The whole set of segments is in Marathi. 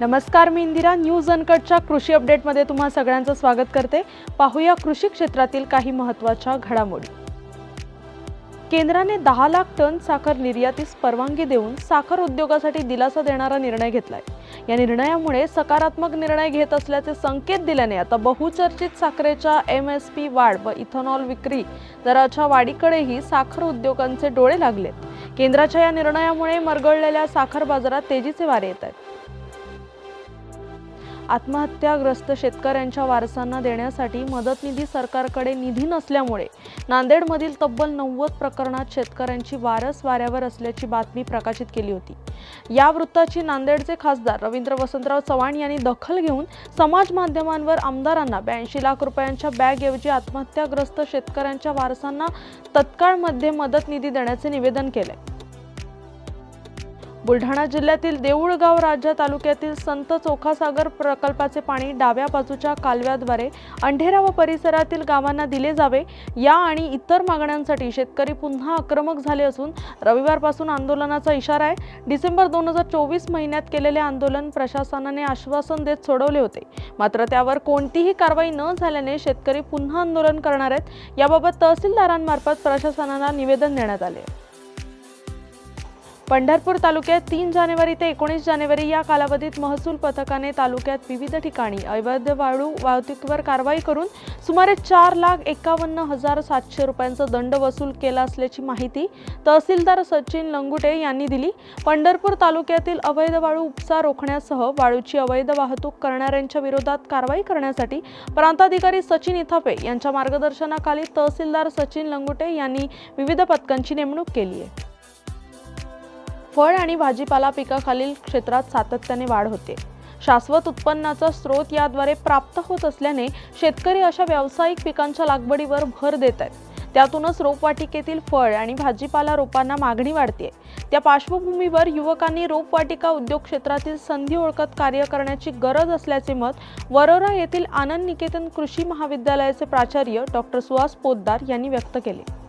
नमस्कार मी इंदिरा. न्यूज अनकटच्या कृषी अपडेटमध्ये तुम्हा सगळ्यांचं स्वागत करते. पाहूया कृषी क्षेत्रातील काही महत्त्वाच्या घडामोडी. केंद्राने दहा लाख टन साखर निर्यातीस परवानगी देऊन साखर उद्योगासाठी दिलासा देणारा निर्णय घेतलाय. या निर्णयामुळे सकारात्मक निर्णय घेत असल्याचे संकेत दिल्याने आता बहुचर्चित साखरेच्या एम एस पी वाढ व इथेनॉल विक्री दराच्या वाढीकडेही साखर उद्योगांचे डोळे लागलेत. केंद्राच्या या निर्णयामुळे मरगळलेल्या साखर बाजारात तेजीचे वारे येत आहेत. आत्महत्याग्रस्त शेतकऱ्यांच्या वारसांना देण्यासाठी मदत निधी सरकारकडे निधी नसल्यामुळे नांदेडमधील तब्बल नव्वद प्रकरणात शेतकऱ्यांची वारस वाऱ्यावर असल्याची बातमी प्रकाशित केली होती. या वृत्ताची नांदेडचे खासदार रवींद्र वसंतराव चव्हाण यांनी दखल घेऊन समाज माध्यमांवर आमदारांना ब्याऐंशी लाख रुपयांच्या बॅगऐवजी आत्महत्याग्रस्त शेतकऱ्यांच्या वारसांना तत्काळमध्ये मदत निधी देण्याचे निवेदन केले बुलढाणा जिल्ह्यातील देऊळगाव राजा तालुक्यातील संत चोखासागर प्रकल्पाचे पाणी डाव्या बाजूच्या कालव्याद्वारे अंढेरा व परिसरातील गावांना दिले जावे. या आणि इतर मागण्यांसाठी शेतकरी पुन्हा आक्रमक झाले असून रविवारपासून आंदोलनाचा इशारा आहे. डिसेंबर दोन हजार चोवीस महिन्यात केलेले आंदोलन प्रशासनाने आश्वासन देत सोडवले होते. मात्र त्यावर कोणतीही कारवाई न झाल्याने शेतकरी पुन्हा आंदोलन करणार आहेत. याबाबत तहसीलदारांमार्फत प्रशासनाला निवेदन देण्यात आले आहे. पंढरपूर तालुक्यात तीन जानेवारी ते एकोणीस जानेवारी या कालावधीत महसूल पथकाने तालुक्यात विविध ठिकाणी अवैध वाळू वाहतुकीवर कारवाई करून सुमारे चार लाख एकावन्न हजार सातशे रुपयांचा दंड वसूल केला असल्याची माहिती तहसीलदार सचिन लंगुटे यांनी दिली. पंढरपूर तालुक्यातील अवैध वाळू उपसा रोखण्यासह वाळूची अवैध वाहतूक करणाऱ्यांच्या विरोधात कारवाई करण्यासाठी प्रांताधिकारी सचिन इथापे यांच्या मार्गदर्शनाखाली तहसीलदार सचिन लंगुटे यांनी विविध पथकांची नेमणूक केली आहे. फळ आणि भाजीपाला पिकाखालील क्षेत्रात सातत्याने वाढ होते. शाश्वत उत्पन्नाचा स्रोत याद्वारे प्राप्त होत असल्याने शेतकरी अशा व्यावसायिक पिकांच्या लागवडीवर भर देत आहेत. त्यातूनच रोपवाटिकेतील फळ आणि भाजीपाला रोपांना मागणी वाढते. त्या पार्श्वभूमीवर युवकांनी रोपवाटिका उद्योग क्षेत्रातील संधी ओळखत कार्य करण्याची गरज असल्याचे मत वरोरा येथील आनंद निकेतन कृषी महाविद्यालयाचे प्राचार्य डॉक्टर सुहास पोद्दार यांनी व्यक्त केले.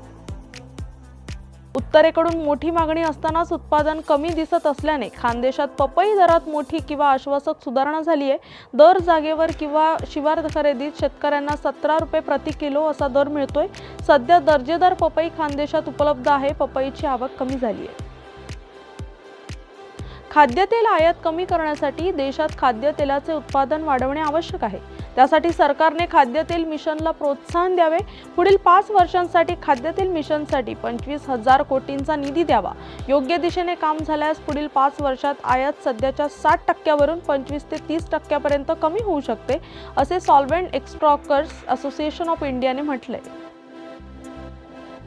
उत्तरेकडून मोठी मागणी असतानाच उत्पादन कमी दिसत असल्याने खानदेशात पपई दरात मोठी किंवा आश्वासक सुधारणा झाली आहे दर जागेवर किंवा शिवार खरेदीत शेतकऱ्यांना सतरा रुपये प्रति किलो असा दर मिळतोय. सध्या दर्जेदार पपई खानदेशात उपलब्ध आहे. पपईची आवक कमी झाली आहे खाद्यतेल आयात कमी करण्यासाठी देशात खाद्यतेलाचे उत्पादन वाढवणे आवश्यक आहे. त्यासाठी सरकारने खाद्यतेल मिशनला प्रोत्साहन द्यावे. पुढील पाच वर्षांसाठी खाद्यतेल मिशनसाठी पंचवीस हजार कोटींचा निधी द्यावा. योग्य दिशेने काम झाल्यास पुढील पाच वर्षात आयात सध्याच्या साठ टक्क्यावरून पंचवीस ते तीस टक्क्यापर्यंत कमी होऊ शकते असे सॉल्वेंट एक्स्ट्रॉकर्स असोसिएशन ऑफ इंडियाने म्हटलंय.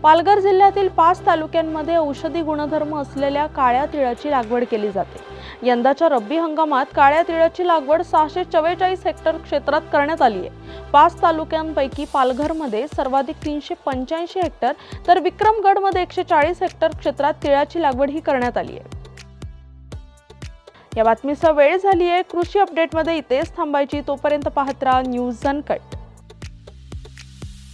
पालघर जिल्ह्यातील पाच तालुक्यांमध्ये औषधी गुणधर्म असलेल्या काळ्या तिळाची लागवड केली जाते. यंदाच्या रब्बी हंगामात काळ्या तिळाची लागवड सहाशे चव्वेचाळीस हेक्टर क्षेत्रात करण्यात आली आहे. पाच तालुक्यांपैकी पालघरमध्ये सर्वाधिक तीनशे पंच्याऐंशी हेक्टर तर विक्रमगडमध्ये एकशे चाळीस हेक्टर क्षेत्रात तिळाची लागवड ही करण्यात आली आहे. या बातमीचा वेळ झाली आहे. कृषी अपडेटमध्ये इथेच थांबायची. तोपर्यंत पाहत राहा न्यूज अनकट.